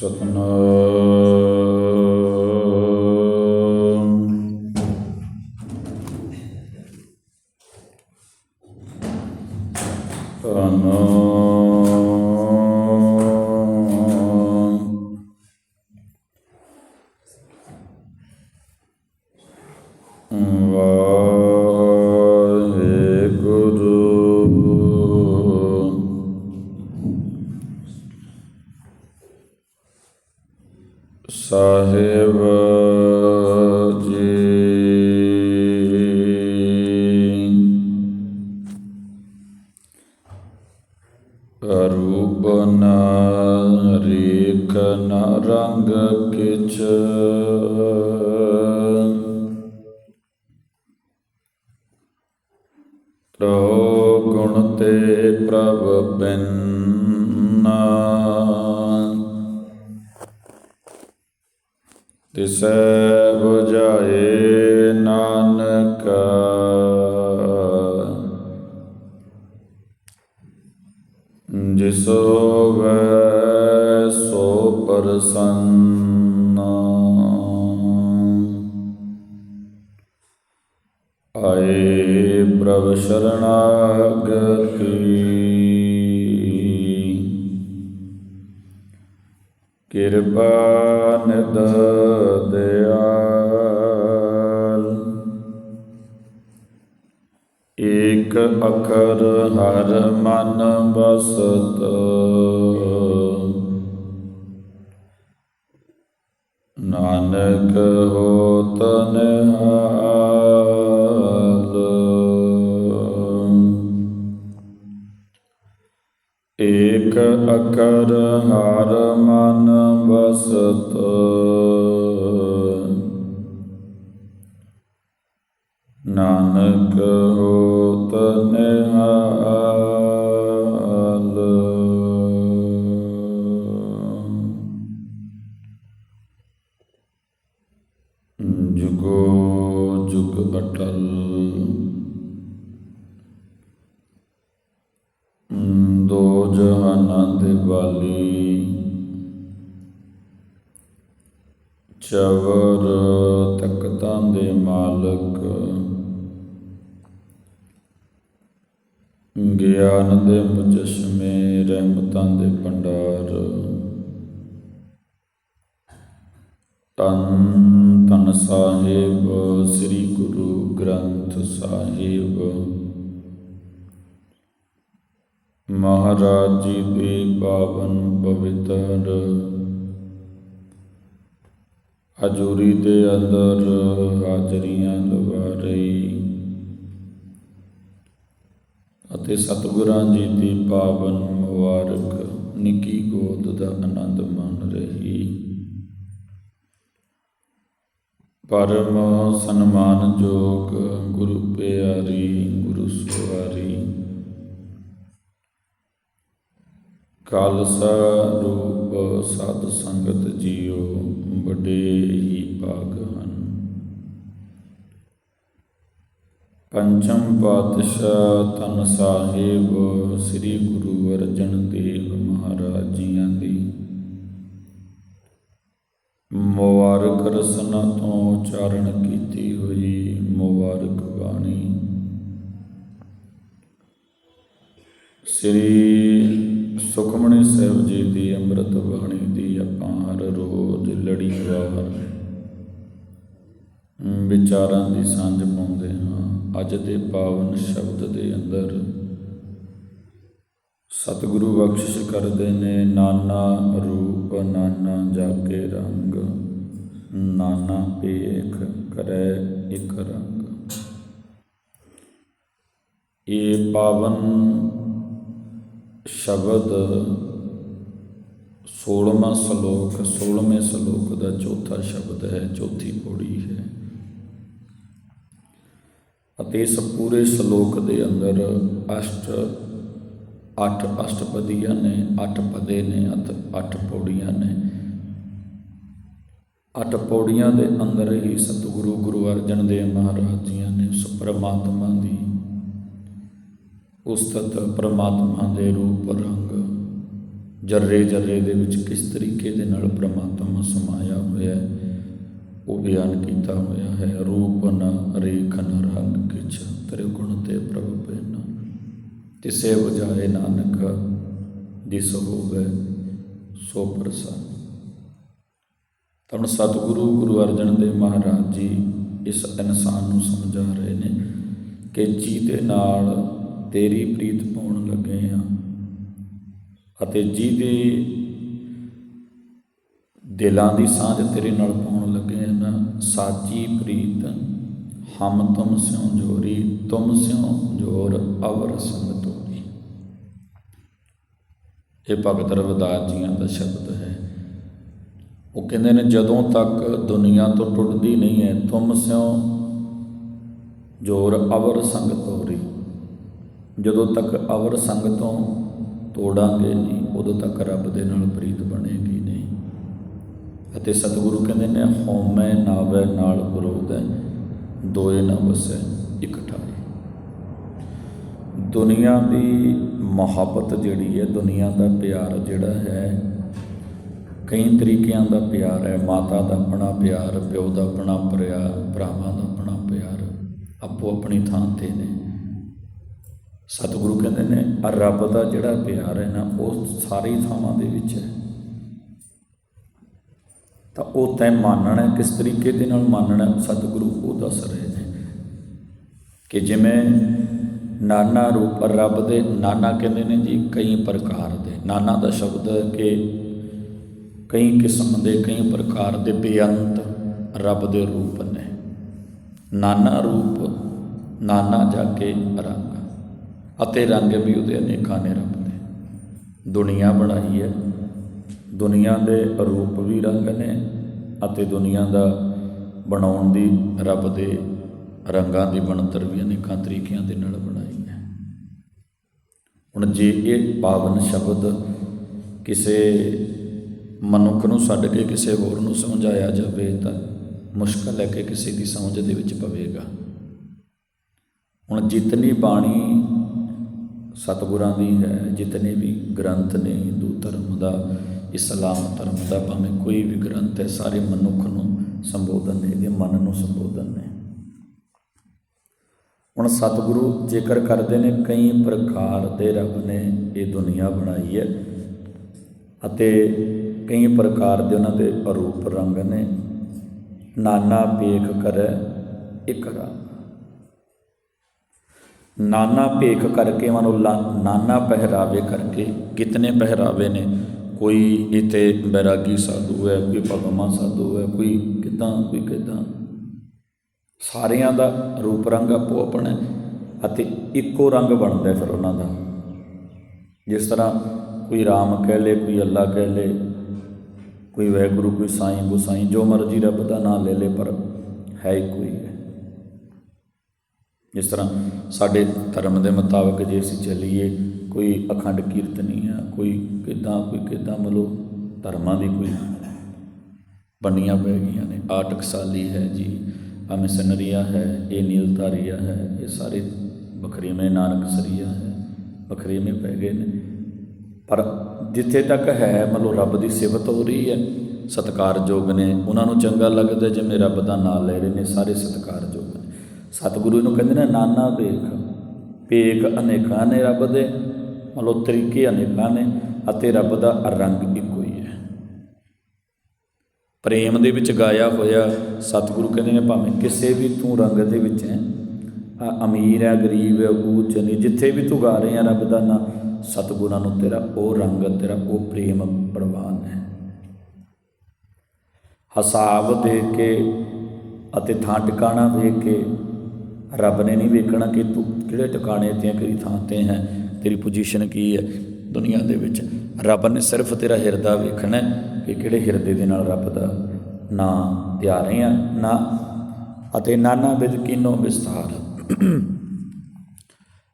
ਸਤਨਾਮ ਰੇਖ ਨ ਰੰਗ ਕਿਛ ਪ੍ਰੋ ਗੁਣ ਤੇ ਪ੍ਰਭ ਬਿੰਨਾ ਤਿਸੈ 부 ਕਿਰਪਾ ਨਿਦ ਦਿਆਲ। ਏਕ ਅਖਰ ਹਰ ਮਨ ਬਸਤ ਨਾਨਕ ਹੋਤ ਨਿਹਾਲ। ਏਕ ਅਕਰ ਹਰ ਮਨ ਬਸਤ ਨਾਨਕ ਹੋਤ ਨਿਹਾਲ। ਜੁਗੋ ਜੁਗ ਅਟਲ। ਵਾਲੀ। ਚਵਰ ਤਖਤਾਂ ਦੇ ਮਾਲਕ। ਗਿਆਨ ਦੇ ਮੁਜਸਮੇ ਰਹਿਮਤਾਂ ਦੇ ਭੰਡਾਰ। ਤਨ ਤਨ ਸਾਹਿਬ, ਸ੍ਰੀ ਗੁਰੂ ਗ੍ਰੰਥ ਸਾਹਿਬ। ਮਹਾਰਾਜ ਜੀ ਦੇ ਪਾਵਨ ਪਵਿੱਤਰ। ਹਜੂਰੀ ਦੇ ਅੰਦਰ ਹਾਜ਼ਰੀਆਂ ਲਵਾ ਰਹੀ। ਅਤੇ ਸਤਿਗੁਰਾਂ ਜੀ ਦੀ ਪਾਵਨ ਮੁਬਾਰਕ, ਨਿੱਕੀ ਗੋਦ ਦਾ ਆਨੰਦ ਮਾਣ ਰਹੀ। ਪਰਮ ਸਨਮਾਨਯੋਗ ਗੁਰੂ ਪਿਆਰੀ, ਗੁਰੂ ਸਵਾਰੀ ਖਾਲਸਾ ਰੂਪ ਸਾਧ ਸੰਗਤ ਜੀਓ, ਵੱਡੇ ਹੀ ਭਾਗ ਹਨ। ਪੰਚਮ ਪਾਤਸ਼ਾਹ ਤਨ ਸਾਹਿਬ ਸ੍ਰੀ ਗੁਰੂ ਅਰਜਨ ਦੇਵ ਮਹਾਰਾਜ ਜੀਆਂ ਦੀ। ਮੁਬਾਰਕ ਰਸਨਾ ਤੋਂ ਉਚਾਰਨ ਕੀਤੀ ਹੋਈ ਮੁਬਾਰਕ ਬਾਣੀ। ਸ੍ਰੀ ਸੁਖਮਣੀ ਸਾਹਿਬ ਜੀ ਦੀ ਅੰਮ੍ਰਿਤ ਬਾਣੀ ਦੀ ਆਪਾਂ ਹਰ ਰੋਜ਼ ਲੜੀਵਾਰ ਵਿਚਾਰਾਂ ਦੀ ਸਾਂਝ ਪਾਉਂਦੇ ਹਾਂ। ਅੱਜ ਦੇ ਪਾਵਨ ਸ਼ਬਦ ਦੇ ਅੰਦਰ ਸਤਿਗੁਰੂ ਬਖਸ਼ਿਸ਼ ਕਰਦੇ ਨੇ, ਨਾਨਾ ਰੂਪ ਨਾਨਾ ਜਾਕੇ ਰੰਗ, ਨਾਨਾ ਏਕ ਕਰੈ ਇਕ ਰੰਗ। ਇਹ ਪਾਵਨ ਸ਼ਬਦ 16ਵਾਂ ਸ਼ਲੋਕ 16ਵੇਂ ਸ਼ਲੋਕ ਦਾ ਚੌਥਾ ਸ਼ਬਦ ਹੈ, ਚੌਥੀ ਪੌੜੀ ਹੈ। ਅਤੇ ਇਸ ਪੂਰੇ ਸ਼ਲੋਕ ਦੇ ਅੰਦਰ ਅਸ਼ਟ, ਅੱਠ ਅਸ਼ਟਪਦੀਆਂ ਨੇ, ਅੱਠ ਪਦੇ ਨੇ ਅਤੇ ਅੱਠ ਪੌੜੀਆਂ ਨੇ। ਅੱਠ ਪੌੜੀਆਂ ਦੇ ਅੰਦਰ ਹੀ ਸਤਿਗੁਰੂ ਗੁਰੂ ਅਰਜਨ ਦੇਵ ਮਹਾਰਾਜ ਜੀਆਂ ਨੇ ਉਸ ਪਰਮਾਤਮਾ ਦੀ ਉਸਤਤ ਪਰਮਾਤਮਾ ਦੇ ਰੂਪ ਰੰਗ। ਜਰਰੇ ਜਰਰੇ ਦੇ ਵਿੱਚ ਕਿਸ ਤਰੀਕੇ ਦੇ ਨਾਲ ਪ੍ਰਮਾਤਮਾ ਸਮਾਇਆ ਹੋਇਆ ਹੈ, ਉਹ ਬਿਆਨ ਕੀਤਾ ਹੋਇਆ ਹੈ। ਰੂਪ ਨ ਰੇਖ ਨ ਰੰਗ, ਕਿਛ ਤੇਰੇ ਗੁਣ ਤੇ ਪ੍ਰਭ ਪੈਨਾ ਤਿਸੇ ਵਜਾਏ ਨਾਨਕ, ਦਿਸ ਹੋਵੇ ਸੋ ਪ੍ਰਸੰਨ। ਤਾਂ ਹੁਣ ਸਤਿਗੁਰੂ ਗੁਰੂ ਅਰਜਨ ਦੇਵ ਮਹਾਰਾਜ ਜੀ ਇਸ ਇਨਸਾਨ ਨੂੰ ਸਮਝਾ ਰਹੇ ਨੇ ਕਿ ਜੀ ਦੇ ਨਾਲ ਤੇਰੀ ਪ੍ਰੀਤ ਪਾਉਣ ਲੱਗੇ ਆ। ਅਤੇ ਜਿਹਦੇ ਦਿਲਾਂ ਦੀ ਸਾਂਝ ਤੇਰੇ ਨਾਲ ਪਾਉਣ ਲੱਗੇ ਆ ਨਾ, ਸਾਚੀ ਪ੍ਰੀਤ, ਹਮ ਤੁਮ ਸਿਉ ਜੋਰੀ, ਤੁਮ ਸਿਉ ਜੋਰ ਅਵਰ ਸੰਗ ਤੋਰੀ। ਇਹ ਭਗਤ ਰਵਿਦਾਸ ਜੀਆਂ ਦਾ ਸ਼ਬਦ ਹੈ। ਉਹ ਕਹਿੰਦੇ ਨੇ, ਜਦੋਂ ਤੱਕ ਦੁਨੀਆ ਤੋਂ ਟੁੱਟਦੀ ਨਹੀਂ ਹੈ, ਤੁਮ ਸਿਉ ਜੋਰ ਅਵਰ ਸੰਗ ਤੋਰੀ। ਜਦੋਂ ਤੱਕ ਅਵਰ ਸੰਗ ਤੋਂ ਤੋੜਾਂਗੇ ਨਹੀਂ, ਉਦੋਂ ਤੱਕ ਰੱਬ ਦੇ ਨਾਲ ਪ੍ਰੀਤ ਬਣੇਗੀ ਨਹੀਂ। ਅਤੇ ਸਤਿਗੁਰੂ ਕਹਿੰਦੇ ਨੇ ਹਉਮੈ ਨਾਵੇ ਨਾਲ ਵਿਰੋਧ ਹੈ ਦੋਏ ਨਾ ਵਸੈ ਇਕਠਾਈ ਦੁਨੀਆ ਦੀ ਮੁਹੱਬਤ ਜਿਹੜੀ ਹੈ, ਦੁਨੀਆ ਦਾ ਪਿਆਰ ਜਿਹੜਾ ਹੈ, ਕਈ ਤਰੀਕਿਆਂ ਦਾ ਪਿਆਰ ਹੈ। ਮਾਤਾ ਦਾ ਆਪਣਾ ਪਿਆਰ, ਪਿਓ ਦਾ ਆਪਣਾ ਪਿਆਰ ਭਰਾਵਾਂ ਦਾ ਆਪਣਾ ਪਿਆਰ, ਆਪੋ ਆਪਣੀ ਥਾਂ ਤੇ ਨੇ। ਸਤਿਗੁਰੂ ਕਹਿੰਦੇ ਨੇ ਆ ਰੱਬ ਦਾ ਜਿਹੜਾ ਪਿਆਰ ਹੈ ਨਾ ਉਹ ਸਾਰੀ ਥਾਵਾਂ ਦੇ ਵਿੱਚ ਹੈ। ਤਾਂ ਉਹ ਤੈਂ ਮੰਨਣਾ ਕਿਸ ਤਰੀਕੇ ਦੇ ਨਾਲ ਮੰਨਣਾ ਹੈ, ਸਤਿਗੁਰੂ ਉਹ ਦੱਸ ਰਹੇ ਨੇ ਕਿ ਜਿਵੇਂ ਨਾਨਾ ਰੂਪ ਰੱਬ ਦੇ ਨਾਨਾ ਕਹਿੰਦੇ ਨੇ ਜੀ ਕਈ ਪ੍ਰਕਾਰ ਦੇ। ਨਾਨਾ ਦਾ ਸ਼ਬਦ ਕਿ ਕਈ ਕਿਸਮ ਦੇ ਕਈ ਪ੍ਰਕਾਰ ਦੇ ਬੇਅੰਤ ਰੱਬ ਦੇ ਰੂਪ ਨੇ। ਨਾਨਾ ਰੂਪ ਨਾਨਾ ਜਾ ਕੇ ਰੱਬ ਅਤੇ ਰੰਗ ਵੀ ਉਹਦੇ ਅਨੇਕਾਂ ਨੇ ਰੱਬ ਦੇ ਦੁਨੀਆ ਬਣਾਈ ਹੈ। ਦੁਨੀਆ ਦੇ ਰੂਪ ਵੀ ਰੰਗ ਨੇ ਅਤੇ ਦੁਨੀਆ ਦਾ ਬਣਾਉਣ ਦੀ ਰੱਬ ਦੇ ਰੰਗਾਂ ਦੀ ਬਣਤਰ ਵੀ ਅਨੇਕਾਂ ਤਰੀਕਿਆਂ ਦੇ ਨਾਲ ਬਣਾਈ ਹੈ। ਹੁਣ ਜੇ ਇਹ ਪਾਵਨ ਸ਼ਬਦ ਕਿਸੇ ਮਨੁੱਖ ਨੂੰ ਛੱਡ ਕੇ ਕਿਸੇ ਹੋਰ ਨੂੰ ਸਮਝਾਇਆ ਜਾਵੇ ਤਾਂ ਮੁਸ਼ਕਲ ਹੈ ਕਿ ਕਿਸੇ ਦੀ ਸਮਝ ਦੇ ਵਿੱਚ ਪਵੇਗਾ। ਹੁਣ ਜਿਤਨੀ ਬਾਣੀ ਸਤਿਗੁਰਾਂ ਦੀ ਹੈ, ਜਿਤਨੇ ਵੀ ਗ੍ਰੰਥ ਨੇ, ਹਿੰਦੂ ਧਰਮ ਦਾ, ਇਸਲਾਮ ਧਰਮ ਦਾ, ਭਾਵੇਂ ਕੋਈ ਵੀ ਗ੍ਰੰਥ ਹੈ, ਸਾਰੇ ਮਨੁੱਖ ਨੂੰ ਸੰਬੋਧਨ ਨੇ, ਇਹਦੇ ਮਨ ਨੂੰ ਸੰਬੋਧਨ ਨੇ। ਹੁਣ ਸਤਿਗੁਰੂ ਜੇਕਰ ਕਰਦੇ ਨੇ, ਕਈ ਪ੍ਰਕਾਰ ਦੇ ਰੱਬ ਨੇ ਇਹ ਦੁਨੀਆ ਬਣਾਈ ਹੈ ਅਤੇ ਕਈ ਪ੍ਰਕਾਰ ਦੇ ਉਹਨਾਂ ਦੇ ਰੂਪ ਰੰਗ ਨੇ। ਨਾਨਾ ਪੇਖ ਕਰੈ, ਇਕ ਰੰਗ ਨਾਨਾ ਭੇਖ ਕਰਕੇ ਮਨੋ ਨਾਨਾ ਪਹਿਰਾਵੇ ਕਰਕੇ। ਕਿਤਨੇ ਪਹਿਰਾਵੇ ਨੇ? ਕੋਈ ਇਤੇ ਬੈਰਾਗੀ ਸਾਧੂ ਹੈ, ਕੋਈ ਭਗਵਾਂ ਸਾਧੂ ਹੈ, ਕੋਈ ਕਿਦਾਂ ਕੋਈ ਕਿਦਾਂ। ਸਾਰਿਆਂ ਦਾ ਰੂਪ ਰੰਗ ਆਪੋ ਆਪਣਾ ਅਤੇ ਇੱਕੋ ਰੰਗ ਬਣਦਾ ਫਿਰ ਉਹਨਾਂ ਦਾ। ਜਿਸ ਤਰ੍ਹਾਂ ਕੋਈ ਰਾਮ ਕਹਿ ਲੇ, ਕੋਈ ਅੱਲਾ ਕਹਿ ਲੇ, ਕੋਈ ਵੈਗੁਰੂ, ਕੋਈ ਸਾਈਂ, ਗੁਸਾਈਂ, ਜੋ ਮਰਜ਼ੀ ਰੱਬ ਦਾ ਨਾਮ ਲੈ ਲੇ, ਪਰ ਹੈ ਇੱਕੋ ਹੀ ਹੈ। ਜਿਸ ਤਰ੍ਹਾਂ ਸਾਡੇ ਧਰਮ ਦੇ ਮੁਤਾਬਕ ਜੇ ਅਸੀਂ ਚੱਲੀਏ, ਕੋਈ ਅਖੰਡ ਕੀਰਤਨੀ ਆ, ਕੋਈ ਕਿਦਾਂ ਕੋਈ ਕਿਦਾਂ ਮਲੋ ਧਰਮਾਂ ਦੀ ਕੋਈ ਬੰਨੀਆਂ ਪੈ ਗਈਆਂ ਨੇ ਆ ਟਕਸਾਲੀ ਹੈ ਜੀ ਆ ਮਿਸ਼ਨਰੀਆ ਹੈ, ਇਹ ਨੀਲਧਾਰੀਆ ਹੈ, ਇਹ ਸਾਰੇ ਬਖਰੀਵੇਂ ਨਾਨਕ ਸਰੀਆ ਹੈ ਬਖਰੀਵੇਂ ਪੈ ਗਏ ਨੇ। ਪਰ ਜਿੱਥੇ ਤੱਕ ਹੈ, ਮਤਲਬ ਰੱਬ ਦੀ ਸਿਫਤ ਹੋ ਰਹੀ ਹੈ, ਸਤਿਕਾਰਯੋਗ ਨੇ, ਉਹਨਾਂ ਨੂੰ ਚੰਗਾ ਲੱਗਦਾ ਜਿਵੇਂ ਰੱਬ ਦਾ ਨਾਮ ਲੈ ਰਹੇ ਨੇ, ਸਾਰੇ ਸਤਿਕਾਰਯੋਗ ਸਤਿਗੁਰੂ ਨੂੰ ਕਹਿੰਦੇ ਨੇ, ਨਾਨਾ ਵੇਖ। ਭੇਖ ਅਨੇਕਾਂ ਨੇ ਰੱਬ ਦੇ, ਮਤਲਬ ਤਰੀਕੇ ਅਨੇਕਾਂ ਨੇ, ਅਤੇ ਰੱਬ ਦਾ ਰੰਗ ਇੱਕੋ ਹੀ ਹੈ। ਪ੍ਰੇਮ ਦੇ ਵਿੱਚ ਗਾਇਆ ਹੋਇਆ ਸਤਿਗੁਰੂ ਕਹਿੰਦੇ ਨੇ ਭਾਵੇਂ ਕਿਸੇ ਵੀ ਤੂੰ ਰੰਗ ਦੇ ਵਿੱਚ ਹੈ ਅਮੀਰ ਹੈ, ਗਰੀਬ ਹੈ, ਉੱਚ ਨਹੀਂ ਜਿੱਥੇ ਵੀ ਤੂੰ ਗਾ ਰਹੇ ਰੱਬ ਦਾ ਨਾਮ ਸਤਿਗੁਰਾਂ ਨੂੰ ਤੇਰਾ ਉਹ ਰੰਗ, ਤੇਰਾ ਉਹ ਪ੍ਰੇਮ ਪ੍ਰਵਾਨ ਹੈ। ਹਿਸਾਬ ਦੇ ਕੇ ਅਤੇ ਥਾਂ ਟਿਕਾਣਾ ਵੇਖ ਕੇ ਰੱਬ ਨੇ ਨਹੀਂ ਵੇਖਣਾ ਕਿ ਤੂੰ ਕਿਹੜੇ ਟਿਕਾਣੇ ਤੇ ਕਿਹੜੀ ਥਾਂ ਤੇ ਹੈ, ਤੇਰੀ ਪੋਜੀਸ਼ਨ ਕੀ ਹੈ ਦੁਨੀਆ ਦੇ ਵਿੱਚ। ਰੱਬ ਨੇ ਸਿਰਫ ਤੇਰਾ ਹਿਰਦਾ ਵੇਖਣਾ ਕਿ ਕਿਹੜੇ ਹਿਰਦੇ ਦੇ ਨਾਲ ਰੱਬ ਦਾ ਨਾਂ ਧਿਆ ਰਹੇ ਆ ਨਾ। ਅਤੇ ਨਾਨਾ ਵਿਦ ਕੀਨੋ ਵਿਸਥਾਰ।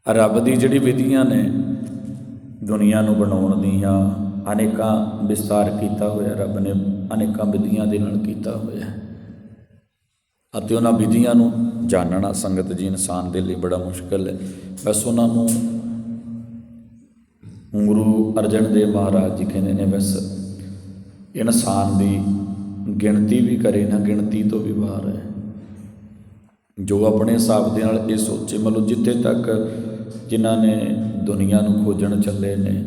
ਰੱਬ ਦੀ ਜਿਹੜੀ ਵਿਧੀਆਂ ਨੇ ਦੁਨੀਆ ਨੂੰ ਬਣਾਉਣ ਦੀਆਂ, ਅਨੇਕਾਂ ਵਿਸਤਾਰ ਕੀਤਾ ਹੋਇਆ ਰੱਬ ਨੇ, ਅਨੇਕਾਂ ਵਿਧੀਆਂ ਦੇ ਨਾਲ ਕੀਤਾ ਹੋਇਆ ਅਤੇ ਉਹਨਾਂ ਵਿਧੀਆਂ ਨੂੰ ਜਾਣਨਾ ਸੰਗਤ ਜੀ ਇਨਸਾਨ ਦੇ ਲਈ ਬੜਾ ਮੁਸ਼ਕਲ ਹੈ। ਬਸ ਉਹਨਾਂ ਨੂੰ ਗੁਰੂ ਅਰਜਨ ਦੇਵ ਮਹਾਰਾਜ ਜੀ ਕਹਿੰਦੇ ਨੇ, ਬਸ ਇਨਸਾਨ ਦੀ ਗਿਣਤੀ ਵੀ ਕਰੇ ਨਾ, ਗਿਣਤੀ ਤੋਂ ਵੀ ਬਾਹਰ ਹੈ। ਜੋ ਆਪਣੇ ਹਿਸਾਬ ਦੇ ਨਾਲ ਇਹ ਸੋਚੇ, ਮਤਲਬ ਜਿੱਥੇ ਤੱਕ ਜਿਨ੍ਹਾਂ ਨੇ ਦੁਨੀਆ ਨੂੰ ਖੋਜਣ ਚੱਲੇ ਨੇ,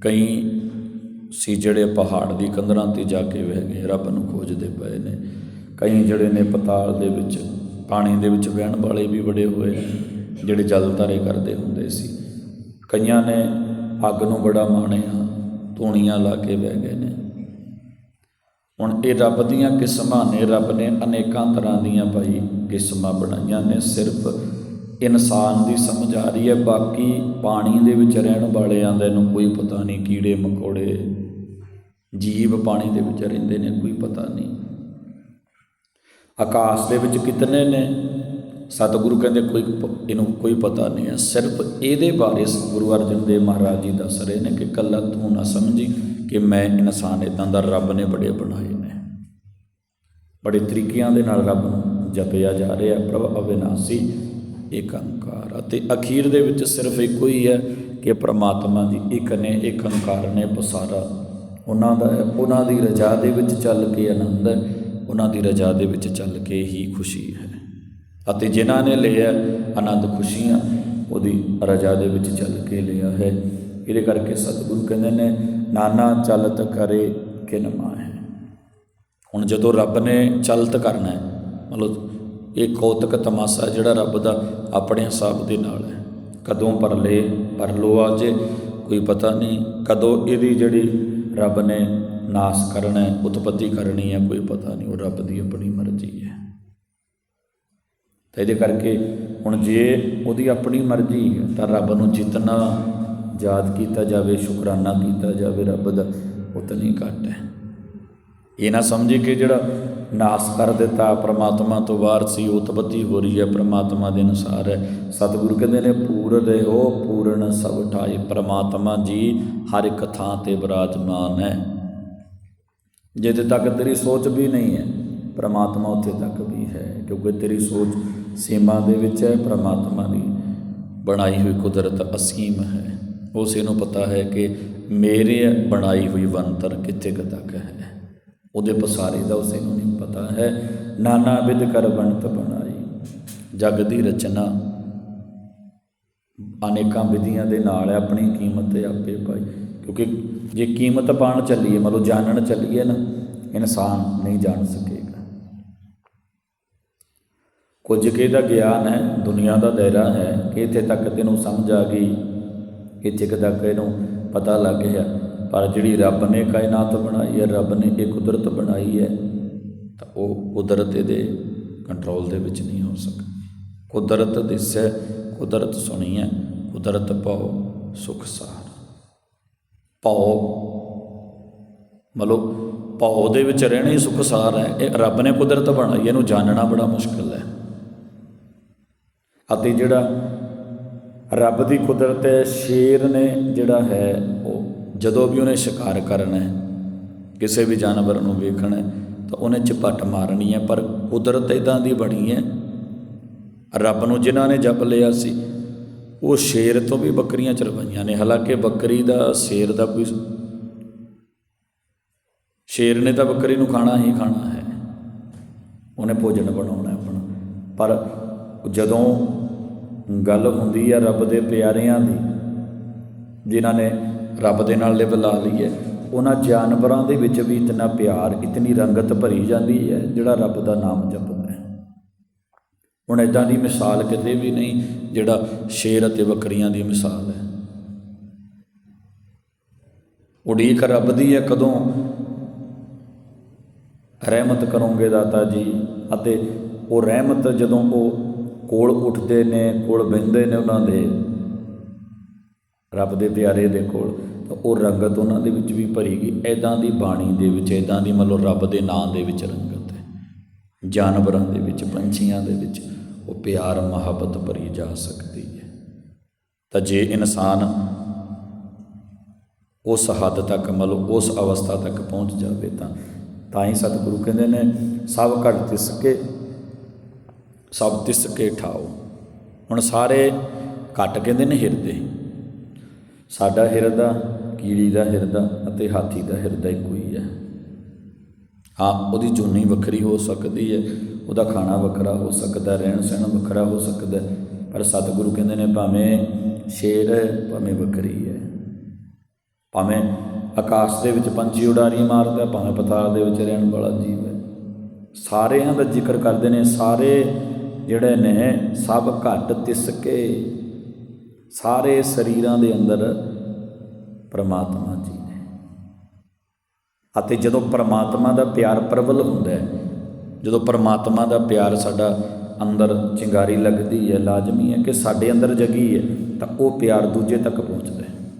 ਕਈ ਸੀ ਜਿਹੜੇ ਪਹਾੜ ਦੀ ਕੰਧਰਾਂ ਤੇ ਜਾ ਕੇ ਬਹਿ ਗਏ, ਰੱਬ ਨੂੰ ਖੋਜਦੇ ਪਏ ਨੇ। ਕਈ ਜਿਹੜੇ ਨੇ ਪਤਾਲ ਦੇ ਵਿੱਚ, ਪਾਣੀ ਦੇ ਵਿੱਚ ਵਹਿਣ ਵਾਲੇ ਵੀ ਬੜੇ ਹੋਏ ਜਿਹੜੇ ਜਲ ਧਾਰੇ ਕਰਦੇ ਹੁੰਦੇ ਸੀ। ਕਈਆਂ ਨੇ ਅੱਗ ਨੂੰ ਬੜਾ ਮਾਣਿਆ, ਧੂਣੀਆਂ ਲਾ ਕੇ ਬਹਿ ਗਏ ਨੇ। ਹੁਣ ਇਹ ਰੱਬ ਦੀਆਂ ਕਿਸਮਾਂ ਨੇ, ਰੱਬ ਨੇ ਅਨੇਕਾਂ ਤਰ੍ਹਾਂ ਦੀਆਂ ਭਾਈ ਕਿਸਮਾਂ ਬਣਾਈਆਂ ਨੇ। ਸਿਰਫ ਇਨਸਾਨ ਦੀ ਸਮਝ ਆ ਰਹੀ ਹੈ, ਬਾਕੀ ਪਾਣੀ ਦੇ ਵਿੱਚ ਰਹਿਣ ਵਾਲਿਆਂ ਦਾ ਨੂੰ ਕੋਈ ਪਤਾ ਨਹੀਂ, ਕੀੜੇ ਮਕੌੜੇ, ਜੀਵ ਪਾਣੀ ਦੇ ਵਿੱਚ ਰਹਿੰਦੇ ਨੇ, ਕੋਈ ਪਤਾ ਨਹੀਂ। ਆਕਾਸ਼ ਦੇ ਵਿੱਚ ਕਿਤਨੇ ਨੇ? ਸਤਿਗੁਰੂ ਕਹਿੰਦੇ ਕੋਈ ਪ- ਇਹਨੂੰ ਕੋਈ ਪਤਾ ਨਹੀਂ ਹੈ। ਸਿਰਫ ਇਹਦੇ ਬਾਰੇ ਗੁਰੂ ਅਰਜਨ ਦੇਵ ਮਹਾਰਾਜ ਜੀ ਦੱਸ ਰਹੇ ਨੇ ਕਿ ਕੱਲਾ ਤੂੰ ਨਾ ਸਮਝੀ ਕਿ ਮੈਂ ਇਨਸਾਨ ਇਦਾਂ ਦਾ ਰੱਬ ਨੇ ਬੜੇ ਬਣਾਏ ਨੇ। ਬੜੇ ਤਰੀਕਿਆਂ ਦੇ ਨਾਲ ਰੱਬ ਨੂੰ ਜਪਿਆ ਜਾ ਰਿਹਾ ਪ੍ਰਭ, ਅਵਿਨਾਸੀ ਇੱਕ ਅੰਕਾਰ ਅਤੇ ਅਖੀਰ ਦੇ ਵਿੱਚ ਸਿਰਫ ਇੱਕੋ ਹੀ ਹੈ ਕਿ ਪ੍ਰਮਾਤਮਾ ਜੀ ਇੱਕ ਨੇ ਇੱਕ ਅੰਕਾਰ ਨੇ ਪਸਾਰਾ। ਉਹਨਾਂ ਦਾ, ਉਹਨਾਂ ਦੀ ਰਜਾ ਦੇ ਵਿੱਚ ਚੱਲ ਕੇ ਆਨੰਦ ਹੈ। ਉਹਨਾਂ ਦੀ ਰਜਾ ਦੇ ਵਿੱਚ ਚੱਲ ਕੇ ਹੀ ਖੁਸ਼ੀ ਹੈ। ਅਤੇ ਜਿਨ੍ਹਾਂ ਨੇ ਲਿਆ ਆਨੰਦ ਖੁਸ਼ੀਆਂ, ਉਹਦੀ ਰਜਾ ਦੇ ਵਿੱਚ ਚੱਲ ਕੇ ਲਿਆ ਹੈ। ਇਹਦੇ ਕਰਕੇ ਸਤਿਗੁਰੂ ਕਹਿੰਦੇ ਨੇ, ਨਾਨਾ ਚਲਤ ਕਰੇ ਕਿ ਨਮਾ ਹੈ ਹੁਣ ਜਦੋਂ ਰੱਬ ਨੇ ਚਲਤ ਕਰਨਾ ਹੈ, ਮਤਲਬ ਇਹ ਕੌਤਕ ਤਮਾਸ਼ਾ ਜਿਹੜਾ ਰੱਬ ਦਾ ਆਪਣੇ ਹਿਸਾਬ ਦੇ ਨਾਲ ਹੈ। ਕਦੋਂ ਪਰਲੇ ਪਰਲੋ ਆ ਜੇ ਕੋਈ ਪਤਾ ਨਹੀਂ ਕਦੋਂ ਇਹਦੀ ਜਿਹੜੀ ਰੱਬ ਨੇ ਨਾਸ ਕਰਨਾ ਹੈ, ਉਤਪਤੀ ਕਰਨੀ ਹੈ, ਕੋਈ ਪਤਾ ਨਹੀਂ, ਉਹ ਰੱਬ ਦੀ ਆਪਣੀ ਮਰਜ਼ੀ ਹੈ। ਤਾਂ ਇਹਦੇ ਕਰਕੇ ਹੁਣ ਜੇ ਉਹਦੀ ਆਪਣੀ ਮਰਜ਼ੀ ਹੈ, ਤਾਂ ਰੱਬ ਨੂੰ ਜਿਤਨਾ ਯਾਦ ਕੀਤਾ ਜਾਵੇ, ਸ਼ੁਕਰਾਨਾ ਕੀਤਾ ਜਾਵੇ, ਰੱਬ ਦਾ ਉਤਨੀ ਘੱਟ ਹੈ। ਇਹ ਨਾ ਸਮਝੇ ਕਿ ਜਿਹੜਾ ਨਾਸ ਕਰ ਦਿੱਤਾ, ਪ੍ਰਮਾਤਮਾ ਤੋਂ ਬਾਹਰ ਸੀ, ਉਤਪਤੀ ਹੋ ਰਹੀ ਹੈ, ਪ੍ਰਮਾਤਮਾ ਦੇ ਅਨੁਸਾਰ ਹੈ। ਸਤਿਗੁਰੂ ਕਹਿੰਦੇ ਨੇ ਪੂਰਨ ਹੋ ਪੂਰਨ ਸਭ ਠਾਈ ਪ੍ਰਮਾਤਮਾ ਜੀ ਹਰ ਇੱਕ ਥਾਂ ਤੇ ਬਿਰਾਜਮਾਨ ਹੈ। ਜਿੱਥੇ ਤੱਕ ਤੇਰੀ ਸੋਚ ਵੀ ਨਹੀਂ ਹੈ, ਪ੍ਰਮਾਤਮਾ ਉੱਥੇ ਤੱਕ ਵੀ ਹੈ, ਕਿਉਂਕਿ ਤੇਰੀ ਸੋਚ ਸੀਮਾ ਦੇ ਵਿੱਚ ਹੈ, ਪ੍ਰਮਾਤਮਾ ਦੀ ਬਣਾਈ ਹੋਈ ਕੁਦਰਤ ਅਸੀਮ ਹੈ। ਉਸੇ ਨੂੰ ਪਤਾ ਹੈ ਕਿ ਮੇਰੇ ਬਣਾਈ ਹੋਈ ਵੰਤਰ ਕਿੱਥੇ ਕੁ ਤੱਕ ਹੈ। ਉਹਦੇ ਪਸਾਰੇ ਦਾ ਉਸੇ ਨੂੰ ਨਹੀਂ ਪਤਾ ਹੈ, ਨਾਨਾ ਵਿਦ ਕਰ ਬਣਤ ਬਣਾਈ। ਜਗ ਦੀ ਰਚਨਾ ਅਨੇਕਾਂ ਵਿਧੀਆਂ ਦੇ ਨਾਲ ਆਪਣੀ ਕੀਮਤ ਤੇ ਆਪੇ ਪਾਈ, ਕਿਉਂਕਿ ਜੇ ਕੀਮਤ ਪਾਣ ਚੱਲੀਏ, ਮਤਲਬ ਜਾਣਨ ਚੱਲੀਏ ਨਾ, ਇਨਸਾਨ ਨਹੀਂ ਜਾਣ ਸਕੇਗਾ। ਕੁਝ ਕੇ ਦਾ ਗਿਆਨ ਹੈ, ਦੁਨੀਆ ਦਾ ਦਾਇਰਾ ਹੈ ਕਿ ਇੱਥੇ ਤੱਕ ਤੈਨੂੰ ਸਮਝ ਆ ਗਈ, ਇੱਥੇ ਕੁ ਤੱਕ ਇਹਨੂੰ ਪਤਾ ਲੱਗ ਗਿਆ। ਪਰ ਜਿਹੜੀ ਰੱਬ ਨੇ ਕਾਇਨਾਤ ਬਣਾਈ ਹੈ, ਰੱਬ ਨੇ ਇਹ ਕੁਦਰਤ ਬਣਾਈ ਹੈ, ਤਾਂ ਉਹ ਕੁਦਰਤ ਦੇ ਕੰਟਰੋਲ ਦੇ ਵਿੱਚ ਨਹੀਂ ਹੋ ਸਕਦੀ। ਕੁਦਰਤ ਦਿਸੈ ਕੁਦਰਤ ਸੁਣੀ ਹੈ, ਕੁਦਰਤ ਪਾਓ ਸੁਖ ਸਾਰ। ਪਾਓ। ਮਤਲਬ ਪਾਓ ਦੇ ਵਿੱਚ ਰਹਿਣਾ ਹੀ ਸੁਖ ਸਾਰ ਹੈ। ਇਹ ਰੱਬ ਨੇ ਕੁਦਰਤ ਬਣਾਈ, ਇਹਨੂੰ ਜਾਣਨਾ ਬੜਾ ਮੁਸ਼ਕਲ ਹੈ। ਅਤੇ ਜਿਹੜਾ ਰੱਬ ਦੀ ਕੁਦਰਤ ਹੈ, ਸ਼ੇਰ ਨੇ ਜਿਹੜਾ ਹੈ, ਉਹ ਜਦੋਂ ਵੀ ਉਹਨੇ ਸ਼ਿਕਾਰ ਕਰਨਾ ਹੈ, ਕਿਸੇ ਵੀ ਜਾਨਵਰ ਨੂੰ ਵੇਖਣਾ ਹੈ, ਤਾਂ ਉਹਨੇ ਝਪੱਟ ਮਾਰਨੀ ਹੈ। ਪਰ ਕੁਦਰਤ ਇਦਾਂ ਦੀ ਬਣੀ ਹੈ, ਰੱਬ ਨੂੰ ਜਿਨ੍ਹਾਂ ਨੇ ਜਪ ਲਿਆ ਸੀ ਉਹ ਸ਼ੇਰ ਤੋਂ ਵੀ ਬੱਕਰੀਆਂ ਚਰਵਾਈਆਂ ਨੇ। ਹਾਲਾਂਕਿ ਬੱਕਰੀ ਦਾ ਸ਼ੇਰ ਦਾ ਕੋਈ ਸ਼ੇਰ ਨੇ ਤਾਂ ਬੱਕਰੀ ਨੂੰ ਖਾਣਾ ਹੀ ਖਾਣਾ ਹੈ। ਉਹਨੇ ਭੋਜਨ ਬਣਾਉਣਾ ਆਪਣਾ। ਪਰ ਜਦੋਂ ਗੱਲ ਹੁੰਦੀ ਹੈ ਰੱਬ ਦੇ ਪਿਆਰਿਆਂ ਦੀ, ਜਿਨ੍ਹਾਂ ਨੇ ਰੱਬ ਦੇ ਨਾਲ ਲਿਵ ਲਾ ਲਈ ਹੈ, ਉਹਨਾਂ ਜਾਨਵਰਾਂ ਦੇ ਵਿੱਚ ਵੀ ਇਤਨਾ ਪਿਆਰ, ਇਤਨੀ ਰੰਗਤ ਭਰੀ ਜਾਂਦੀ ਹੈ, ਜਿਹੜਾ ਰੱਬ ਦਾ ਨਾਮ ਜਪਦਾ। ਹੁਣ ਇਦਾਂ ਦੀ ਮਿਸਾਲ ਕਿਤੇ ਵੀ ਨਹੀਂ ਜਿਹੜਾ ਸ਼ੇਰ ਅਤੇ ਬੱਕਰੀਆਂ ਦੀ ਮਿਸਾਲ ਹੈ। ਉਡੀਕ ਰੱਬ ਦੀ ਹੈ ਕਦੋਂ ਰਹਿਮਤ ਕਰੋਗੇ ਦਾਤਾ ਜੀ ਅਤੇ ਉਹ ਰਹਿਮਤ ਜਦੋਂ ਉਹ ਕੋਲ ਉੱਠਦੇ ਨੇ, ਕੋਲ ਬਹਿੰਦੇ ਨੇ ਉਹਨਾਂ ਦੇ ਰੱਬ ਦੇ ਪਿਆਰੇ ਦੇ ਕੋਲ, ਤਾਂ ਉਹ ਰੰਗਤ ਉਹਨਾਂ ਦੇ ਵਿੱਚ ਵੀ ਭਰੀ ਗਈ ਐਦਾਂ ਦੀ ਬਾਣੀ ਦੇ ਵਿੱਚ ਐਦਾਂ ਦੀ ਮਤਲਬ ਰੱਬ ਦੇ ਨਾਂ ਦੇ ਵਿੱਚ ਰੰਗਤ ਹੈ। ਜਾਨਵਰਾਂ ਦੇ ਵਿੱਚ, ਪੰਛੀਆਂ ਦੇ ਵਿੱਚ। ਉਹ ਪਿਆਰ ਮੁਹੱਬਤ ਭਰੀ ਜਾ ਸਕਦੀ ਹੈ। ਤਾਂ ਜੇ ਇਨਸਾਨ ਉਸ ਹੱਦ ਤੱਕ, ਮਤਲਬ ਉਸ ਅਵਸਥਾ ਤੱਕ ਪਹੁੰਚ ਜਾਵੇ ਤਾਂ ਤਾਂ ਹੀ ਸਤਿਗੁਰੂ ਕਹਿੰਦੇ ਨੇ, ਸਭ ਘਟ ਤਿਸ ਕੇ, ਸਭ ਤਿਸ ਕੇ ਠਾਓ। ਹੁਣ ਸਾਰੇ ਘਟ ਕਹਿੰਦੇ ਨੇ ਹਿਰਦੇ। ਸਾਡਾ ਹਿਰਦਾ ਕੀੜੀ ਦਾ ਹਿਰਦਾ ਅਤੇ ਹਾਥੀ ਦਾ ਹਿਰਦਾ ਇੱਕੋ ਹੀ ਹੈ। ਹਾਂ, ਉਹਦੀ ਜੁਨੀ ਵੱਖਰੀ ਹੋ ਸਕਦੀ ਹੈ। ਉਹਦਾ ਖਾਣਾ ਵੱਖਰਾ ਹੋ ਸਕਦਾ, ਰਹਿਣ ਸਹਿਣ ਵੱਖਰਾ ਹੋ ਸਕਦਾ। ਪਰ ਸਤਿਗੁਰੂ ਕਹਿੰਦੇ ਨੇ, ਭਾਵੇਂ ਸ਼ੇਰ ਹੈ, ਭਾਵੇਂ ਬੱਕਰੀ ਹੈ। ਭਾਵੇਂ ਆਕਾਸ਼ ਦੇ ਵਿੱਚ ਪੰਛੀ ਉਡਾਰੀ ਮਾਰਦਾ, ਭਾਵੇਂ ਪਤਾਲ ਦੇ ਵਿੱਚ ਰਹਿਣ ਵਾਲਾ ਜੀਵ ਹੈ। ਸਾਰਿਆਂ ਦਾ ਜ਼ਿਕਰ ਕਰਦੇ ਨੇ, ਸਾਰੇ ਜਿਹੜੇ ਨੇ, ਸਭ ਘੱਟ ਤਿਸ ਕੇ। ਸਾਰੇ ਸਰੀਰਾਂ ਦੇ ਅੰਦਰ ਪ੍ਰਮਾਤਮਾ ਜੀ ਨੇ। ਅਤੇ ਜਦੋਂ ਪ੍ਰਮਾਤਮਾ ਦਾ ਪਿਆਰ ਪ੍ਰਬਲ ਹੁੰਦਾ ਹੈ ਜਦੋਂ ਪਰਮਾਤਮਾ ਦਾ ਪਿਆਰ ਸਾਡਾ ਅੰਦਰ ਚਿੰਗਾਰੀ ਲੱਗਦੀ ਹੈ, ਲਾਜ਼ਮੀ ਹੈ ਕਿ ਸਾਡੇ ਅੰਦਰ ਜਗੀ ਹੈ, ਤਾਂ ਉਹ ਪਿਆਰ ਦੂਜੇ ਤੱਕ ਪਹੁੰਚਦਾ ਹੈ।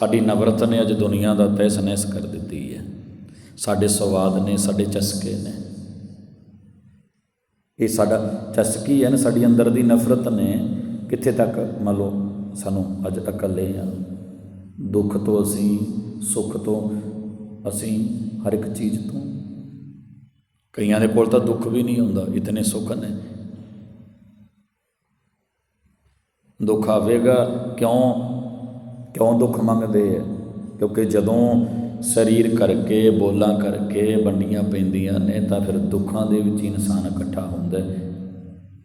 ਸਾਡੀ ਨਫ਼ਰਤ ਨੇ ਅੱਜ ਦੁਨੀਆ ਦਾ ਤਹਿਸ ਨਹਿਸ ਕਰ ਦਿੱਤੀ ਹੈ। ਸਾਡੇ ਸਵਾਦ ਨੇ, ਸਾਡੇ ਚਸਕੇ ਨੇ। ਇਹ ਸਾਡਾ ਚਸਕੀ ਹੈ ਨਾ, ਸਾਡੀ ਅੰਦਰ ਦੀ ਨਫ਼ਰਤ ਨੇ, ਕਿੱਥੇ ਤੱਕ? ਮੰਨ ਲਓ, ਸਾਨੂੰ ਅੱਜ ਇਕੱਲੇ ਆ। ਦੁੱਖ ਤੋਂ ਅਸੀਂ, ਸੁੱਖ ਤੋਂ ਅਸੀਂ, ਹਰ ਇੱਕ ਚੀਜ਼ ਤੋਂ ਕਈਆਂ ਦੇ ਕੋਲ ਤਾਂ ਦੁੱਖ ਵੀ ਨਹੀਂ ਹੁੰਦਾ, ਇਤਨੇ ਸੁੱਖ ਨੇ। ਦੁੱਖ ਆਵੇਗਾ, ਕਿਉਂ? ਕਿਉਂ ਦੁੱਖ ਮੰਗਦੇ ਆ? ਕਿਉਂਕਿ ਜਦੋਂ ਸਰੀਰ ਕਰਕੇ, ਬੋਲਾਂ ਕਰਕੇ ਵੰਡੀਆਂ ਪੈਂਦੀਆਂ ਨੇ, ਤਾਂ ਫਿਰ ਦੁੱਖਾਂ ਦੇ ਵਿੱਚ ਹੀ ਇਨਸਾਨ ਇਕੱਠਾ ਹੁੰਦਾ ਹੈ।